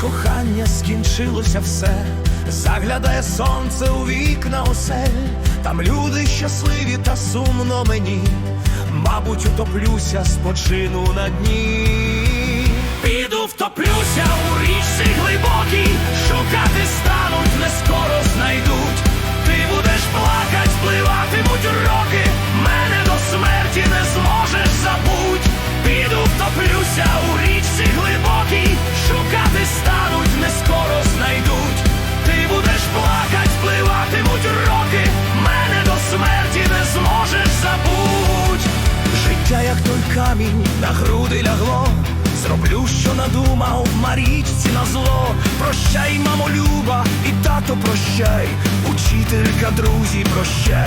кохання скінчилося все, заглядає сонце у вікна осель, там люди щасливі та сумно мені, мабуть, утоплюся, спочину на дні. Камінь, на груди лягло. Зроблю, що надумав, Марічці на зло. Прощай, мамо, люба, і тато прощай, учителька, друзі, прощай,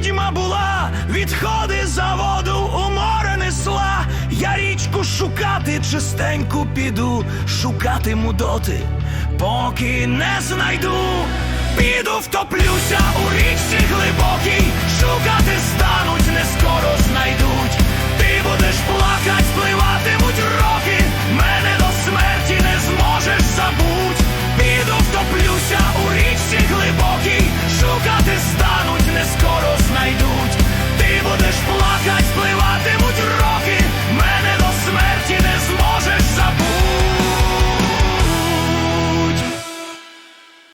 відьма була, відходи за воду у море несла. Я річку шукати чистеньку піду, шукатиму доти, поки не знайду. Піду втоплюся у річці глибокій, шукати стануть, не скоро знайдуть. Ти будеш плакать, спливатимуть роки, мене до смерті не зможеш забуть. Піду втоплюся у річці глибокій, шукати стануть,